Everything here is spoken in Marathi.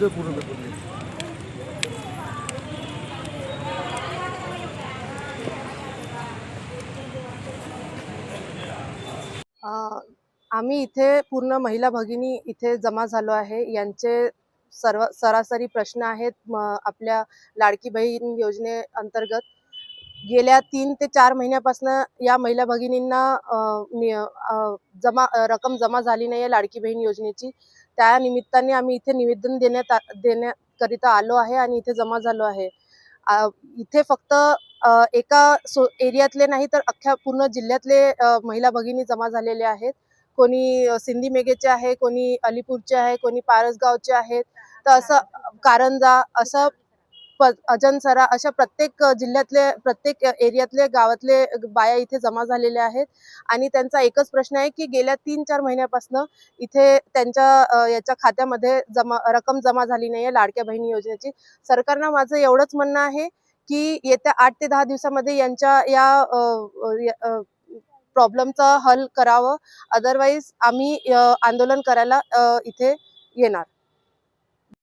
वेळ पूर्ण करून आम्ही इथे पूर्ण महिला भगिनी इथे जमा झालो आहे. यांचे सर्व सरासरी प्रश्न आहेत आपल्या लाडकी बहीण योजनेअंतर्गत गेल्या तीन ते चार महिन्यापासून या महिला भगिनींना जमा रक्कम जमा झाली नाही आहे लाडकी बहीण योजनेची. त्या निमित्ताने आम्ही इथे निवेदन देण्यात आ- देण्याकरिता आलो आहे आणि इथे जमा झालो आहे. इथे फक्त एका सो एरियातले नाही तर अख्ख्या पूर्ण जिल्ह्यातले महिला भगिनी जमा झालेले आहेत. कोणी सिंधी मेघेचे आहे कोणी अलीपूरचे आहे कोणी पारसगावचे आहेत. तर असं कारंजा असं अजनसरा अशा प्रत्येक जिल्ह्यातले प्रत्येक एरियातले गावातले बाया इथे जमा झालेल्या आहेत. आणि त्यांचा एकच प्रश्न आहे की गेल्या तीन चार महिन्यापासून इथे त्यांच्या याच्या खात्यामध्ये जमा रक्कम जमा झाली नाही आहे लाडक्या बहिणी योजनेची. सरकारनं माझं एवढंच म्हणणं आहे की येत्या आठ ते दहा दिवसामध्ये यांच्या या प्रॉब्लेमचा हल करावं. अदरवाईज आम्ही आंदोलन करायला इथे येणार.